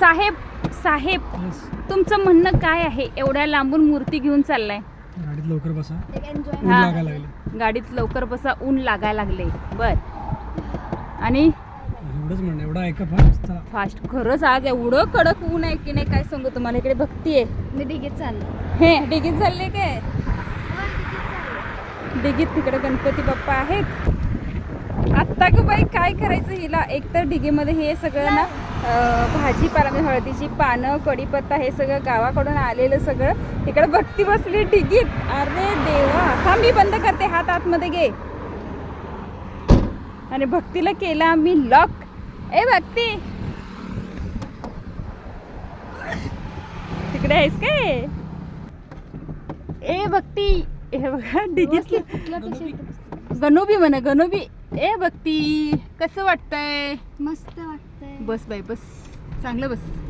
साहेब साहेब. तुमचं म्हणणं काय आहे? एवढ्या लांबून मूर्ती घेऊन चाललाय. गाडीत लवकर बसा. ऊन हा. लागायला लागले. गाडीत लवकर बसा ऊन लागायला लागले. बर. आणि? एवढंच म्हणणं एवढं ऐका फास्ट चला. फास्ट खरंच आज एवढं कडक ऊन आहे की नाही काय सांगू तुम्हाला? इकडे भक्ती आहे मी डिगीत चाललो. हे डिगीत चालले काय? डिगीत तिकडे गणपती बाप्पा आहेत. आत्ता ग बाई काय करायचं हिला? एकतर डिगीमध्ये हे सगळं ना भाजीपाला म्हणजे हळदीची पानं कढीपत्ता हे सगळं गावाकडून आलेलं सगळं. इकडे भक्ती बसली डिगीत. अरे देवा. थांब मी बंद करते. हात आतमध्ये घे. आणि भक्तीला केला मी लॉक. ए भक्ती. तिकडे आहेस काय ए भक्ती. हे बघा डिगीत गणोबी म्हणा गणोबी ए भक्ती कसं वाटतंय? मस्त वाटतंय. बस बाई बस. चांगलं बस.